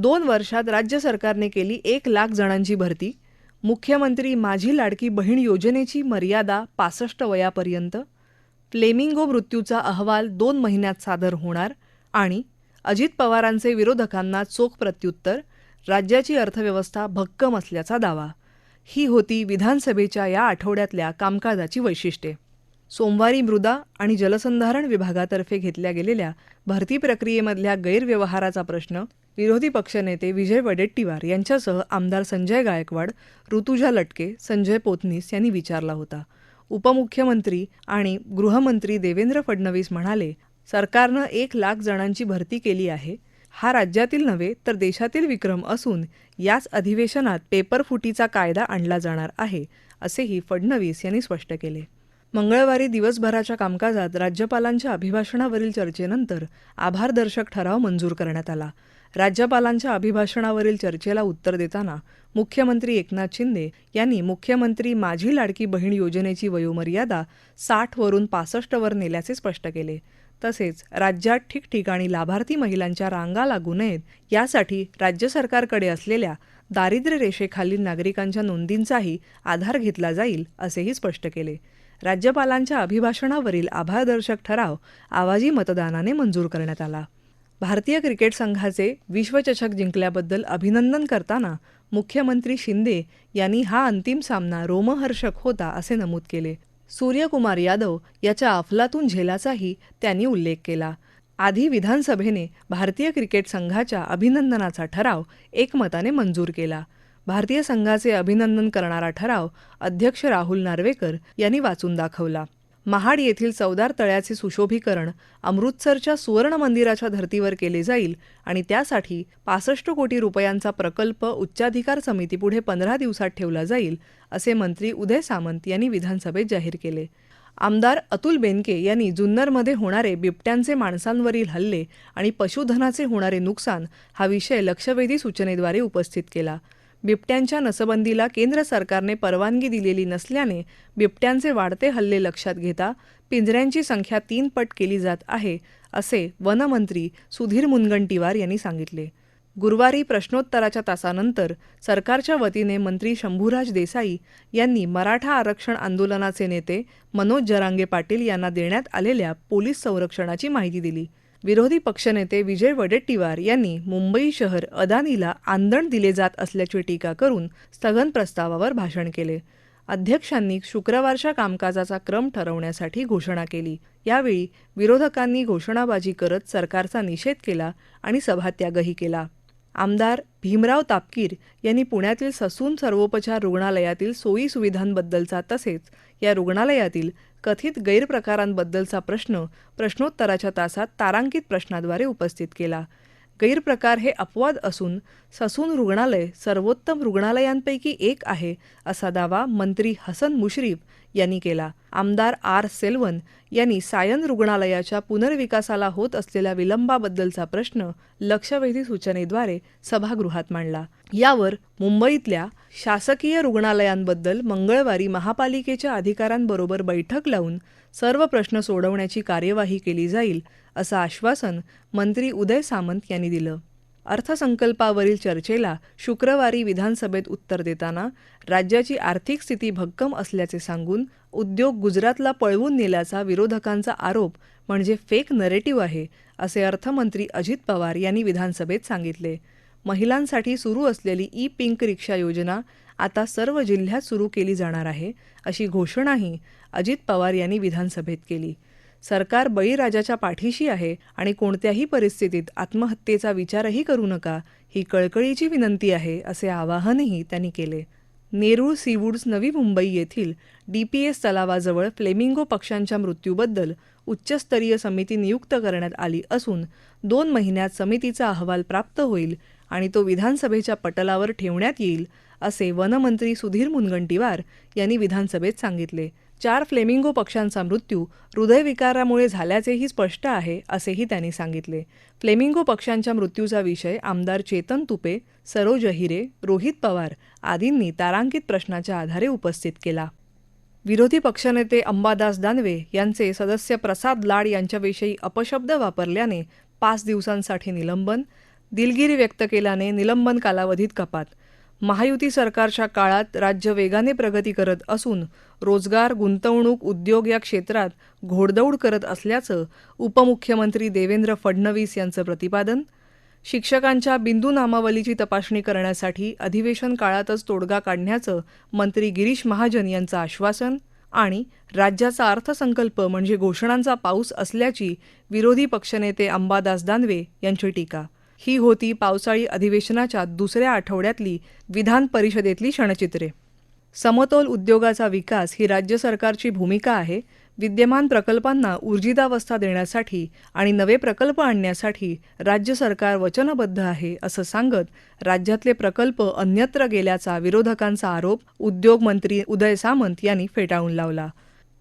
दोन वर्षात राज्य सरकारने केली एक लाख जणांची भरती. मुख्यमंत्री माझी लाडकी बहीण योजनेची मर्यादा पासष्ट वयापर्यंत. फ्लेमिंगो मृत्यूचा अहवाल दोन महिन्यात सादर होणार आणि अजित पवारांचे विरोधकांना चोख प्रत्युत्तर राज्याची अर्थव्यवस्था भक्कम असल्याचा दावा. ही होती विधानसभेच्या या आठवड्यातल्या कामकाजाची वैशिष्ट्ये. सोमवारी मृदा आणि जलसंधारण विभागातर्फे घेतल्या गेलेल्या भरती प्रक्रियेमधल्या गैरव्यवहाराचा प्रश्न विरोधी पक्षनेते विजय वडेट्टीवार यांच्यासह आमदार संजय गायकवाड ऋतुजा लटके संजय पोतनीस यांनी विचारला होता. उपमुख्यमंत्री आणि गृहमंत्री देवेंद्र फडणवीस म्हणाले सरकारनं एक लाख जणांची भरती केली आहे. हा राज्यातील नव्हे तर देशातील विक्रम असून याच अधिवेशनात पेपरफुटीचा कायदा आणला जाणार आहे असेही फडणवीस यांनी स्पष्ट केले. मंगळवारी दिवसभराच्या कामकाजात राज्यपालांच्या अभिभाषणावरील चर्चेनंतर आभारदर्शक ठराव मंजूर करण्यात आला. राज्यपालांच्या अभिभाषणावरील चर्चेला उत्तर देताना मुख्यमंत्री एकनाथ शिंदे यांनी मुख्यमंत्री माझी लाडकी बहीण योजनेची वयोमर्यादा साठवरून पासष्टवर नेल्याचे स्पष्ट केले. तसेच राज्यात ठिकठिकाणी लाभार्थी महिलांच्या रांगा लागू नयेत यासाठी राज्य सरकारकडे असलेल्या दारिद्र्य रेषेखालील नागरिकांच्या नोंदींचाही आधार घेतला जाईल असेही स्पष्ट केले. राज्यपालांच्या अभिभाषणावरील आभारदर्शक ठराव आवाजी मतदानाने मंजूर करण्यात आला. भारतीय क्रिकेट संघाचे विश्वचषक जिंकल्याबद्दल अभिनंदन करताना मुख्यमंत्री शिंदे यांनी हा अंतिम सामना रोमहर्षक होता असे नमूद केले. सूर्यकुमार यादव याच्या अफलातून झेलाचाही त्यांनी उल्लेख केला. आधी विधानसभेने भारतीय क्रिकेट संघाच्या अभिनंदनाचा ठराव एकमताने मंजूर केला. भारतीय संघाचे अभिनंदन करणारा ठराव अध्यक्ष राहुल नार्वेकर यांनी वाचून दाखवला. महाड येथील चौदार तळ्याचे सुशोभीकरण अमृतसरच्या सुवर्ण मंदिराच्या धर्तीवर केले जाईल आणि त्यासाठी पासष्ट कोटी रुपयांचा प्रकल्प उच्चाधिकार समितीपुढे पंधरा दिवसात ठेवला जाईल असे मंत्री उदय सामंत यांनी विधानसभेत जाहीर केले. आमदार अतुल बेनके यांनी जुन्नरमध्ये होणारे बिबट्यांचे माणसांवरील हल्ले आणि पशुधनाचे होणारे नुकसान हा विषय लक्षवेधी सूचनेद्वारे उपस्थित केला. बिबट्यांच्या नसबंदीला केंद्र सरकारने परवानगी दिलेली नसल्याने बिबट्यांचे वाढते हल्ले लक्षात घेता पिंजऱ्यांची संख्या तीन पट केली जात आहे असे वनमंत्री सुधीर मुनगंटीवार यांनी सांगितले. गुरुवारी प्रश्नोत्तराच्या तासानंतर सरकारच्या वतीने मंत्री शंभूराज देसाई यांनी मराठा आरक्षण आंदोलनाचे नेते मनोज जरांगे पाटील यांना देण्यात आलेल्या पोलीस संरक्षणाची माहिती दिली. विरोधी पक्षनेते विजय वडेट्टीवार यांनी मुंबई शहर अदानीला आंदण दिले जात असल्याची टीका करून स्थगन प्रस्तावावर भाषण केले. अध्यक्षांनी शुक्रवारच्या कामकाजाचा क्रम ठरवण्यासाठी घोषणा केली. यावेळी विरोधकांनी घोषणाबाजी करत सरकारचा निषेध केला आणि सभात्यागही केला. आमदार भीमराव तापकीर यांनी पुण्यातील ससून सर्वोपचार रुग्णालयातील सोयी सुविधांबद्दलचा तसेच या रुग्णालयातील कथित गैरप्रकारांबद्दलचा प्रश्न प्रश्नोत्तराच्या तासात तारांकित प्रश्नाद्वारे उपस्थित केला. गैरप्रकार हे अपवाद असून ससून रुग्णालय सर्वोत्तम रुग्णालयांपैकी एक आहे असा दावा मंत्री हसन मुश्रीफ यांनी केला. आमदार आर सेल्वन यांनी सायन रुग्णालयाच्या पुनर्विकासाला होत असलेल्या विलंबाबद्दलचा प्रश्न लक्षवेधी सूचनेद्वारे सभागृहात मांडला. यावर मुंबईतल्या शासकीय रुग्णालयांबद्दल मंगळवारी महापालिकेच्या अधिकाऱ्यांबरोबर बैठक लावून सर्व प्रश्न सोडवण्याची कार्यवाही केली जाईल असं आश्वासन मंत्री उदय सामंत यांनी दिलं. अर्थसंकल्पावरील चर्चेला शुक्रवारी विधानसभेत उत्तर देताना राज्याची आर्थिक स्थिती भक्कम असल्याचे सांगून उद्योग गुजरातला पळवून नेल्याचा विरोधकांचा आरोप म्हणजे फेक नरेटिव्ह आहे असे अर्थमंत्री अजित पवार यांनी विधानसभेत सांगितले. महिलांसाठी सुरू असलेली ई पिंक रिक्षा योजना आता सर्व जिल्ह्यात सुरू केली जाणार आहे अशी घोषणाही अजित पवार यांनी विधानसभेत केली. सरकार बळीराजाच्या पाठीशी आहे आणि कोणत्याही परिस्थितीत आत्महत्येचा विचारही करू नका ही कळकळीची विनंती आहे असे आवाहनही त्यांनी केले. नेरूळ सीवूड्स नवी मुंबई येथील डीपीएस तलावाजवळ फ्लेमिंगो पक्ष्यांच्या मृत्यूबद्दल उच्चस्तरीय समिती नियुक्त करण्यात आली असून दोन महिन्यात समितीचा अहवाल प्राप्त होईल आणि तो विधानसभेच्या पटलावर ठेवण्यात येईल असे वनमंत्री सुधीर मुनगंटीवार यांनी विधानसभेत सांगितले. चार फ्लेमिंगो पक्ष्यांचा मृत्यू हृदयविकारामुळे झाल्याचेही स्पष्ट आहे असेही त्यांनी सांगितले. फ्लेमिंगो पक्ष्यांच्या मृत्यूचा विषय आमदार चेतन तुपे सरोज अहिरे रोहित पवार आदींनी तारांकित प्रश्नाच्या आधारे उपस्थित केला. विरोधी पक्षनेते अंबादास दानवे यांचे सदस्य प्रसाद लाड यांच्याविषयी अपशब्द वापरल्याने पाच दिवसांसाठी निलंबन दिलगिरी व्यक्त केल्याने निलंबन कालावधीत कपात. महायुती सरकारच्या काळात राज्य वेगाने प्रगती करत असून रोजगार गुंतवणूक उद्योग या क्षेत्रात घोडदौड करत असल्याचं उपमुख्यमंत्री देवेंद्र फडणवीस यांचं प्रतिपादन. शिक्षकांच्या बिंदू नामावलीची तपासणी करण्यासाठी अधिवेशन काळातच तोडगा काढण्याचं मंत्री गिरीश महाजन यांचं आश्वासन आणि राज्याचा अर्थसंकल्प म्हणजे घोषणांचा पाऊस असल्याची विरोधी पक्षनेते अंबादास दानवे यांची टीका. ही होती पावसाळी अधिवेशनाच्या दुसऱ्या आठवड्यातली विधान परिषदेतली क्षणचित्रे. समतोल उद्योगाचा विकास ही राज्य सरकारची भूमिका आहे. विद्यमान प्रकल्पांना ऊर्जितावस्था देण्यासाठी आणि नवे प्रकल्प आणण्यासाठी राज्य सरकार वचनबद्ध आहे असं सांगत राज्यातले प्रकल्प अन्यत्र गेल्याचा विरोधकांचा आरोप उद्योग मंत्री उदय सामंत यांनी फेटाळून लावला.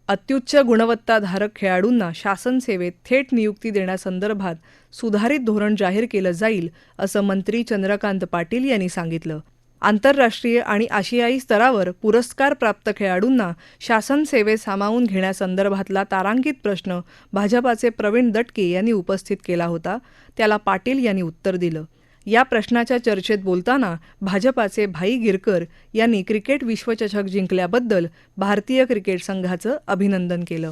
अत्युच्च गुणवत्ताधारक खेळाडूंना शासन सेवेत थेट नियुक्ती देण्यासंदर्भात सुधारित धोरण जाहीर केलं जाईल असं मंत्री चंद्रकांत पाटील यांनी सांगितलं. आंतरराष्ट्रीय आणि आशियाई स्तरावर पुरस्कार प्राप्त खेळाडूंना शासन सेवेत सामावून घेण्यासंदर्भातला तारांकित प्रश्न भाजपाचे प्रवीण दटके यांनी उपस्थित केला होता त्याला पाटील यांनी उत्तर दिलं. या प्रश्नाच्या चर्चेत बोलताना भाजपाचे भाई गिरकर यांनी क्रिकेट विश्वचषक जिंकल्याबद्दल भारतीय क्रिकेट संघाचं अभिनंदन केलं.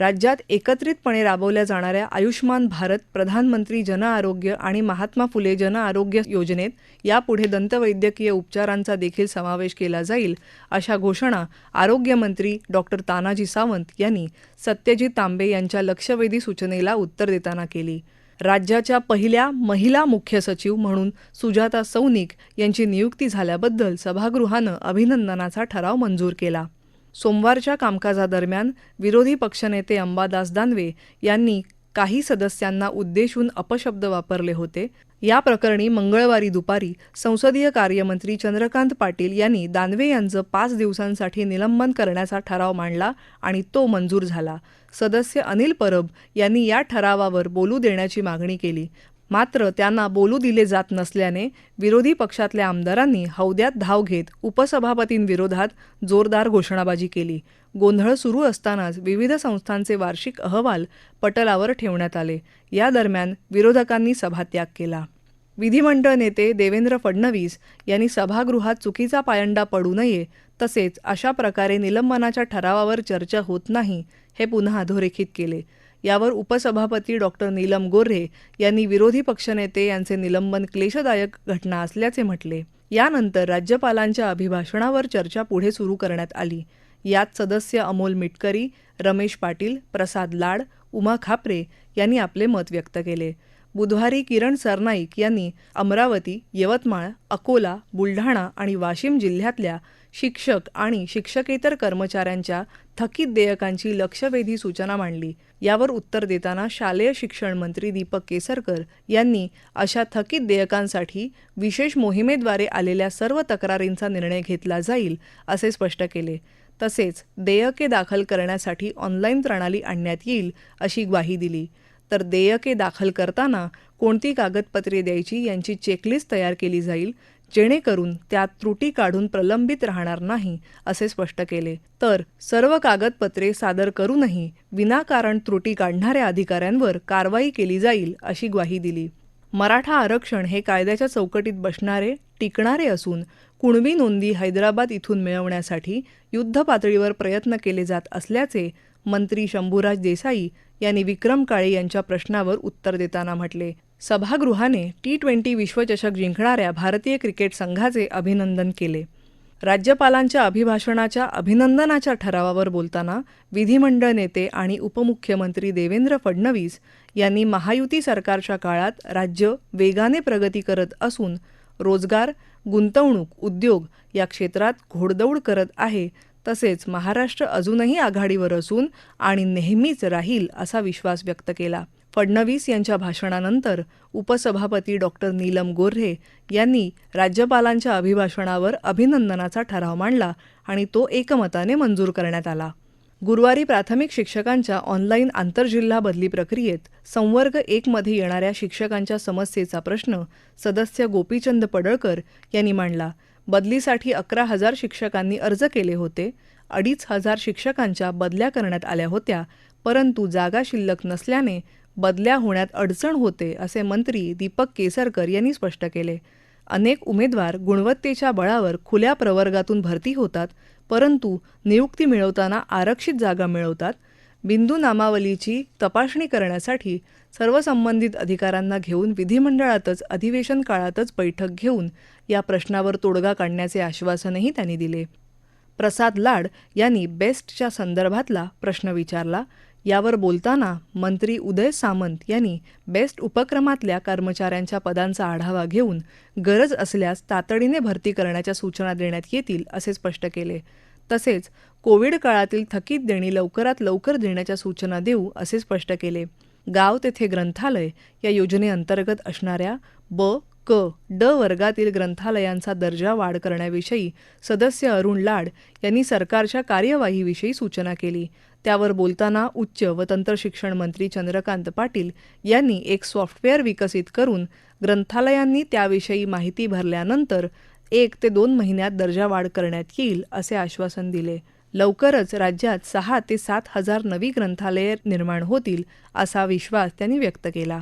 राज्यात एकत्रितपणे राबवल्या जाणाऱ्या आयुष्मान भारत प्रधानमंत्री जनआरोग्य आणि महात्मा फुले जनआरोग्य योजनेत यापुढे दंतवैद्यकीय उपचारांचा देखील समावेश केला जाईल अशा घोषणा आरोग्यमंत्री डॉक्टर तानाजी सावंत यांनी सत्यजित तांबे यांच्या लक्षवेधी सूचनेला उत्तर देताना केली. राज्याच्या पहिल्या महिला मुख्य सचिव म्हणून सुजाता सौनिक यांची नियुक्ती झाल्याबद्दल सभागृहानं अभिनंदनाचा ठराव मंजूर केला. सोमवारच्या कामकाजादरम्यान विरोधी पक्षनेते अंबादास दानवे यांनी काही सदस्यांना उद्देशून अपशब्द वापरले होते. या प्रकरणी मंगळवारी दुपारी संसदीय कार्यमंत्री चंद्रकांत पाटील यांनी दानवे यांचं पाच दिवसांसाठी निलंबन करण्याचा ठराव मांडला आणि तो मंजूर झाला. सदस्य अनिल परब यांनी या ठरावावर बोलू देण्याची मागणी केली. मात्र त्यांना बोलू दिले जात नसल्याने विरोधी पक्षातल्या आमदारांनी हौद्यात धाव घेत उपसभापतींविरोधात जोरदार घोषणाबाजी केली. गोंधळ सुरू असतानाच विविध संस्थांचे वार्षिक अहवाल पटलावर ठेवण्यात आले. या दरम्यान विरोधकांनी सभात्याग केला. विधिमंडळ नेते देवेंद्र फडणवीस यांनी सभागृहात चुकीचा पायंडा पडू नये तसेच अशा प्रकारे निलंबनाच्या ठरावावर चर्चा होत नाही हे पुन्हा अधोरेखित केले. यावर उपसभापती डॉक्टर नीलम गोऱ्हे यांनी विरोधी पक्षनेते यांचे निलंबन क्लेशदायक घटना असल्याचे म्हटले. यानंतर राज्यपालांच्या अभिभाषणावर चर्चा पुढे सुरू करण्यात आली. यात सदस्य अमोल मिटकरी रमेश पाटील प्रसाद लाड उमा खापरे यांनी आपले मत व्यक्त केले. बुधवारी किरण सरनाईक यांनी अमरावती यवतमाळ अकोला बुलढाणा आणि वाशिम जिल्ह्यातल्या शिक्षक आणि शिक्षकेतर कर्मचाऱ्यांच्या थकीत देयकांची लक्षवेधी सूचना मांडली. यावर उत्तर देताना शालेय शिक्षण मंत्री दीपक केसरकर यांनी अशा थकीत देयकांसाठी विशेष मोहिमेद्वारे आलेल्या सर्व तक्रारींचा निर्णय घेतला जाईल असे स्पष्ट केले. तसेच देयके दाखल करण्यासाठी ऑनलाईन प्रणाली आणण्यात येईल अशी ग्वाही दिली. तर देयके दाखल करताना कोणती कागदपत्रे द्यायची यांची चेकलिस्ट तयार केली जाईल जेणेकरून त्यात त्रुटी काढून प्रलंबित राहणार नाही असे स्पष्ट केले. तर सर्व कागदपत्रे सादर करूनही विनाकारण त्रुटी काढणाऱ्या अधिकाऱ्यांवर कारवाई केली जाईल अशी ग्वाही दिली. मराठा आरक्षण हे कायद्याच्या चौकटीत बसणारे टिकणारे असून कुणबी नोंदी हैदराबाद इथून मिळवण्यासाठी युद्ध पातळीवर प्रयत्न केले जात असल्याचे मंत्री शंभूराज देसाई यांनी विक्रम काळे यांच्या प्रश्नावर उत्तर देताना म्हटले. सभागृहाने टी ट्वेंटी विश्वचषक जिंकणाऱ्या भारतीय क्रिकेट संघाचे अभिनंदन केले. राज्यपालांच्या अभिभाषणाच्या अभिनंदनाच्या ठरावावर बोलताना विधिमंडळ नेते आणि उपमुख्यमंत्री देवेंद्र फडणवीस यांनी महायुती सरकारच्या काळात राज्य वेगाने प्रगती करत असून रोजगार गुंतवणूक उद्योग या क्षेत्रात घोडदौड करत आहे तसेच महाराष्ट्र अजूनही आघाडीवर असून आणि नेहमीच राहील असा विश्वास व्यक्त केला. फडणवीस यांच्या भाषणानंतर उपसभापती डॉक्टर नीलम गोऱ्हे यांनी राज्यपालांच्या अभिभाषणावर अभिनंदनाचा ठराव मांडला आणि तो एकमताने मंजूर करण्यात आला. गुरुवारी प्राथमिक शिक्षकांच्या ऑनलाईन आंतरजिल्हा बदली प्रक्रियेत संवर्ग एकमध्ये येणाऱ्या शिक्षकांच्या समस्येचा प्रश्न सदस्य गोपीचंद पडळकर यांनी मांडला. बदलीसाठी अकरा हजार शिक्षकांनी अर्ज केले होते. अडीच हजार शिक्षकांच्या बदल्या करण्यात आल्या होत्या परंतु जागा शिल्लक नसल्याने बदल्या होण्यात अडचण होते असे मंत्री दीपक केसरकर यांनी स्पष्ट केले. अनेक उमेदवार गुणवत्तेच्या बळावर खुल्या प्रवर्गातून भरती होतात परंतु नियुक्ती मिळवताना आरक्षित जागा मिळवतात. बिंदू नामावलीची तपासणी करण्यासाठी सर्व संबंधित अधिकाऱ्यांना घेऊन विधिमंडळातच अधिवेशन काळातच बैठक घेऊन या प्रश्नावर तोडगा काढण्याचे आश्वासनही त्यांनी दिले. प्रसाद लाड यांनी बेस्टच्या संदर्भातला प्रश्न विचारला. यावर बोलताना मंत्री उदय सामंत यांनी बेस्ट उपक्रमातल्या कर्मचाऱ्यांच्या पदांचा आढावा घेऊन गरज असल्यास तातडीने भरती करण्याच्या सूचना देण्यात येतील असे स्पष्ट केले. तसेच कोविड काळातील थकीत देणी लवकरात लवकर देण्याच्या सूचना देऊ असे स्पष्ट केले. गाव तेथे ग्रंथालय या योजनेअंतर्गत असणाऱ्या ब क ड वर्गातील ग्रंथालयांचा दर्जा वाढ करण्याविषयी सदस्य अरुण लाड यांनी सरकारच्या कार्यवाहीविषयी सूचना केली. त्यावर बोलताना उच्च व तंत्रशिक्षण मंत्री चंद्रकांत पाटील यांनी एक सॉफ्टवेअर विकसित करून ग्रंथालयांनी त्याविषयी माहिती भरल्यानंतर एक ते दोन महिन्यात दर्जावाढ करण्यात येईल असे आश्वासन दिले. लवकरच राज्यात सहा ते सात हजार नवी ग्रंथालये निर्माण होतील असा विश्वास त्यांनी व्यक्त केला.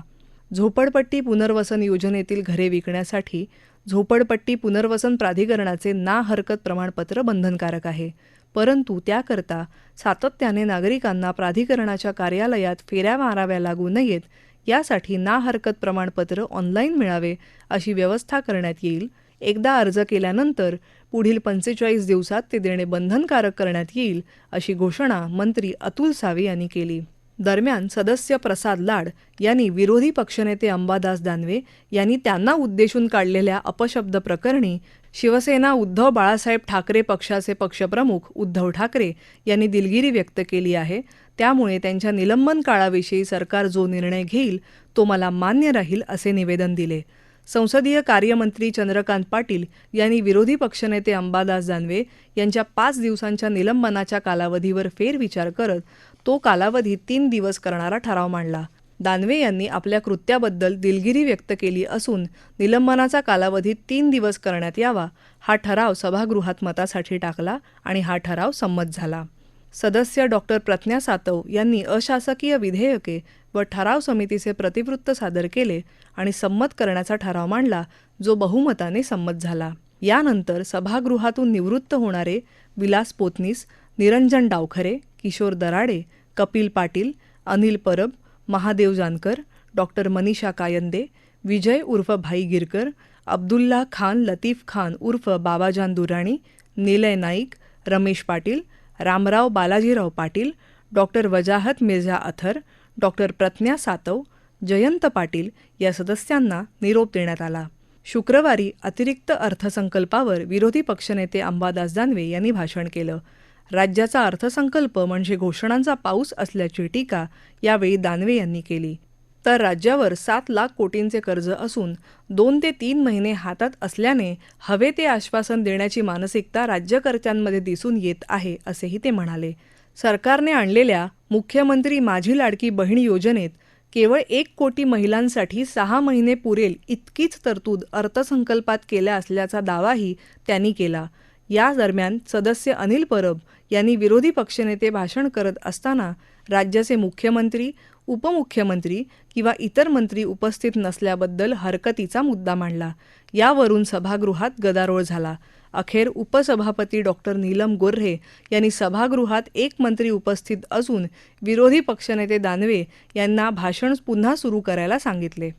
झोपडपट्टी पुनर्वसन योजनेतील घरे विकण्यासाठी झोपडपट्टी पुनर्वसन प्राधिकरणाचे ना हरकत प्रमाणपत्र बंधनकारक आहे. परंतु त्याकरता सातत्याने नागरिकांना प्राधिकरणाच्या कार्यालयात फेऱ्या माराव्या लागू नयेत यासाठी ना हरकत प्रमाणपत्र ऑनलाईन मिळावे अशी व्यवस्था करण्यात येईल. एकदा अर्ज केल्यानंतर पुढील पंचेचाळीस दिवसात ते देणे बंधनकारक करण्यात येईल अशी घोषणा मंत्री अतुल सावे यांनी केली. दरम्यान सदस्य प्रसाद लाड यांनी विरोधी पक्षनेते अंबादास दानवे यांनी त्यांना उद्देशून काढलेल्या अपशब्द प्रकरणी शिवसेना उद्धव बाळासाहेब ठाकरे पक्षाचे पक्षप्रमुख उद्धव ठाकरे यांनी दिलगिरी व्यक्त केली आहे. त्यामुळे त्यांच्या निलंबन काळाविषयी सरकार जो निर्णय घेईल तो मला मान्य राहील असे निवेदन दिले. संसदीय कार्यमंत्री चंद्रकांत पाटील यांनी विरोधी पक्षनेते अंबादास दानवे यांच्या पाच दिवसांच्या निलंबनाच्या कालावधीवर फेरविचार करत तो कालावधी तीन दिवस करणारा ठराव मांडला. दानवे यांनी आपल्या कृत्याबद्दल दिलगिरी व्यक्त केली असून निलंबनाचा कालावधी तीन दिवस करण्यात यावा हा ठराव सभागृहात मतासाठी टाकला आणि हा ठराव संमत झाला. सदस्य डॉक्टर प्रज्ञा सातव यांनी अशासकीय विधेयके व ठराव समितीचे प्रतिवृत्त सादर केले आणि संमत करण्याचा ठराव मांडला जो बहुमताने संमत झाला. यानंतर सभागृहातून निवृत्त होणारे विलास पोतनीस निरंजन डावखरे किशोर दराडे कपिल पाटील अनिल परब महादेव जानकर डॉक्टर मनीषा कायंदे विजय उर्फ भाई गिरकर अब्दुल्ला खान लतीफ खान उर्फ बाबाजान दुराणी निलय नाईक रमेश पाटील रामराव बालाजीराव पाटील डॉक्टर वजाहत मिर्झा अथर डॉक्टर प्रज्ञा सातव जयंत पाटील या सदस्यांना निरोप देण्यात आला. शुक्रवारी अतिरिक्त अर्थसंकल्पावर विरोधी पक्षनेते अंबादास दानवे यांनी भाषण केलं. राज्याचा अर्थसंकल्प म्हणजे घोषणांचा पाऊस असल्याची टीका यावेळी दानवे यांनी केली. तर राज्यावर सात लाख कोटींचे कर्ज असून दोन ते तीन महिने हातात असल्याने हवे ते आश्वासन देण्याची मानसिकता राज्यकर्त्यांमध्ये दिसून येत आहे असेही ते म्हणाले. सरकारने आणलेल्या मुख्यमंत्री माझी लाडकी बहीण योजनेत केवळ एक कोटी महिलांसाठी सहा महिने पुरेल इतकीच तरतूद अर्थसंकल्पात केल्या असल्याचा दावाही त्यांनी केला. या दरम्यान सदस्य अनिल परब यांनी विरोधी पक्षनेते भाषण करत असताना राज्याचे मुख्यमंत्री उपमुख्यमंत्री किंवा इतर मंत्री उपस्थित नसल्याबद्दल हरकतीचा मुद्दा मांडला. यावरून सभागृहात गदारोळ झाला. अखेर उपसभापती डॉक्टर नीलम गोऱ्हे यांनी सभागृहात एक मंत्री उपस्थित असून विरोधी पक्षनेते दानवे यांना भाषण पुन्हा सुरू करायला सांगितले.